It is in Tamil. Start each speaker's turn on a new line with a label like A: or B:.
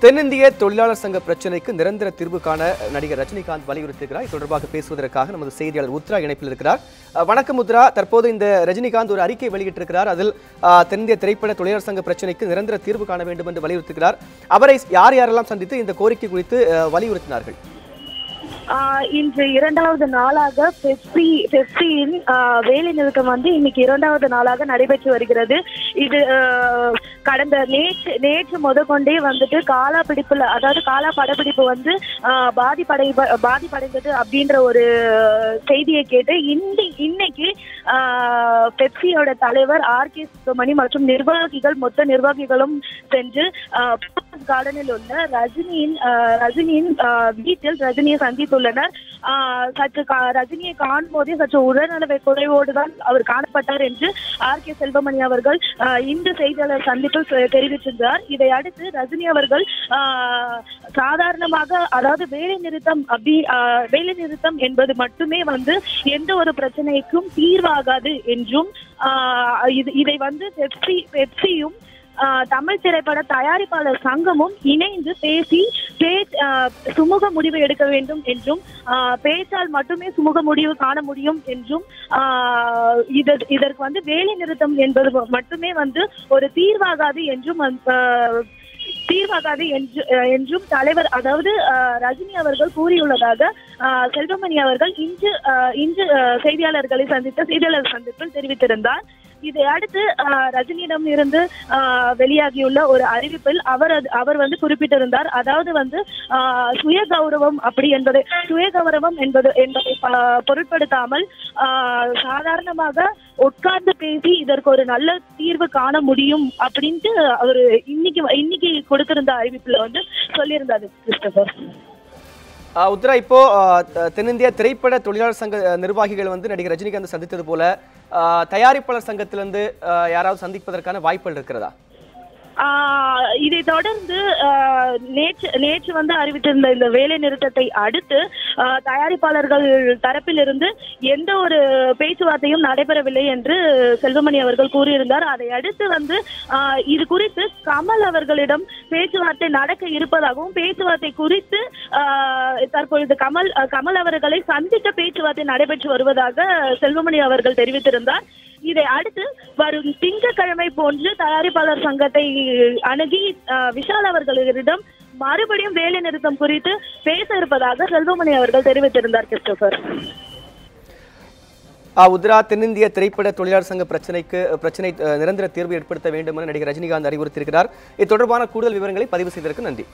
A: தென்னிந்திய தொழிலாளர் சங்க பிரச்சினைக்கு நிரந்தர தீர்வு காண நடிகர் ரஜினிகாந்த் வலியுறுத்துகிறார். இது தொடர்பாக பேசுவதற்காக நமது செய்தியாளர் உத்ரா இணைப்பில் இருக்கிறார். வணக்கம் உத்ரா. தற்போது இந்த ரஜினிகாந்த் ஒரு அறிக்கை வெளியிட்டிருக்கிறார். அதில் தென்னிந்திய திரைப்பட தொழிலாளர் சங்க பிரச்சினைக்கு நிரந்தர தீர்வு காண வேண்டும் என்று வலியுறுத்துகிறார். அவரை யார் யாரெல்லாம் சந்தித்து இந்த கோரிக்கை குறித்து வலியுறுத்தினார்கள்?
B: ஆஹ் இன்று இரண்டாவது நாளாக பெப்சி பெப்சியின் ஆஹ் வேலை நிறுத்தம் வந்து இன்னைக்கு இரண்டாவது நாளாக நடைபெற்று வருகிறது. இது கடந்த நேற்று நேற்று முதற்கொண்டே வந்துட்டு காலா பிடிப்புல அதாவது காலா படப்பிடிப்பு வந்து பாதிப்படை பாதிப்படைந்தது அப்படின்ற ஒரு செய்தியை கேட்டு இன்னி இன்னைக்கு பெப்சியோட தலைவர் ஆர் கே சுப்பிரமணி மற்றும் நிர்வாகிகள் மொத்த நிர்வாகிகளும் சென்று ஆஹ் கார்டனில் உள்ள ரஜினியின் ஆஹ் ரஜினியின் ஆஹ் வீட்டில் ரஜினியை சந்தித்துள்ளனர். ஆஹ் சற்று கா- ரஜினியை காணும் போதே சற்று உடல்நலவை குறைவோடு தான் அவர் காணப்பட்டார் என்று ஆர் கே செல்வமணி அவர்கள் இந்த செய்தியாளர் சந்திப்பில் தெ- தெரிவித்திருந்தார் இதை அடுத்து ரஜினி அவர்கள் சாதாரணமாக அதாவது வேலை நிறுத்தம் அப்படி வேலை நிறுத்தம் என்பது மட்டுமே வந்து எந்த ஒரு பிரச்சனைக்கும் தீர்வாகாது என்றும் ஆஹ் இதை வந்து பெப்சி பெப்சியும் தமிழ் திரைப்பட தயாரிப்பாளர் சங்கமும் இணைந்து பேசி சுமூக முடிவு எடுக்க வேண்டும் என்றும் ஆஹ் பேச்சால் மட்டுமே சுமூக முடிவு காண முடியும் என்றும் ஆஹ் இதற்கு வந்து வேலை நிறுத்தம் என்பது மட்டுமே வந்து ஒரு தீர்வாகாது என்றும் ஆஹ் தீர்வாகாது என்று என்றும் தலைவர் அதாவது ரஜினி அவர்கள் கூறியுள்ளதாக செல்வமணி அவர்கள் இன்று இன்று செய்தியாளர்களை சந்தித்த செய்தியாளர் சந்திப்பில் தெரிவித்திருந்தார். இதை அடுத்து ஆஹ் ரஜினியிடம் இருந்து ஆஹ் வெளியாகியுள்ள ஒரு அறிவிப்பில் அவர் அது- அவர் வந்து குறிப்பிட்டிருந்தார். அதாவது வந்து ஆஹ் சுய கௌரவம் அப்படி என்பது சுய கௌரவம் என்பது என்பதை பொருட்படுத்தாமல் ஆஹ் சாதாரணமாக உட்கார்ந்து பேசி இதற்கு ஒரு நல்ல தீர்வு காண முடியும் அப்படின்ட்டு அவர் இன்னைக்கு இன்னைக்கு கொடுத்திருந்த அறிவிப்புல வந்து சொல்லியிருந்தாரு கிறிஸ்டபர்.
A: உத்ரா இப்போ தென்னிந்திய திரைப்பட தொழிலாளர் சங்க நிர்வாகிகள் வந்து நடிகர் ரஜினிகாந்த் சந்தித்தது போல தயாரிப்பாளர் சங்கத்திலிருந்து யாராவது சந்திப்பதற்கான வாய்ப்புகள் இருக்கிறதா?
B: இதை தொடர்ந்து நேற்று நேற்று வந்து அறிவித்திருந்த இந்த வேலை நிறுத்தத்தை அடுத்து தயாரிப்பாளர்கள் தரப்பிலிருந்து எந்த ஒரு பேச்சுவார்த்தையும் நடைபெறவில்லை என்று செல்வமணி அவர்கள் கூறியிருந்தார். அதை அடுத்து வந்து ஆஹ் இது குறித்து கமல் அவர்களிடம் பேச்சுவார்த்தை நடக்க இருப்பதாகவும் பேச்சுவார்த்தை குறித்து ஆஹ் தற்பொழுது கமல் கமல் அவர்களை சந்திக்க பேச்சுவார்த்தை நடைபெற்று வருவதாக செல்வமணி அவர்கள் தெரிவித்திருந்தார். இதை அடுத்து வரும் திங்கட்கிழமை போன்று தயாரிப்பாளர் சங்கத்தை அணுகி விஷால் அவர்களிடம் மறுபடியும் வேலை நிறுத்தம் குறித்து பேச இருப்பதாக செல்வமணி அவர்கள் தெரிவித்திருந்தார் கிறிஸ்டோபர்.
A: உத்ரா தென்னிந்திய திரைப்பட தொழிலாளர் சங்க பிரச்சனைக்கு பிரச்சனை நிரந்தர தீர்வு ஏற்படுத்த வேண்டும் என நடிகர் ரஜினிகாந்த் அறிவுறுத்தியிருக்கிறார். இது தொடர்பான கூடுதல் விவரங்களை பதிவு செய்ததற்கு நன்றி.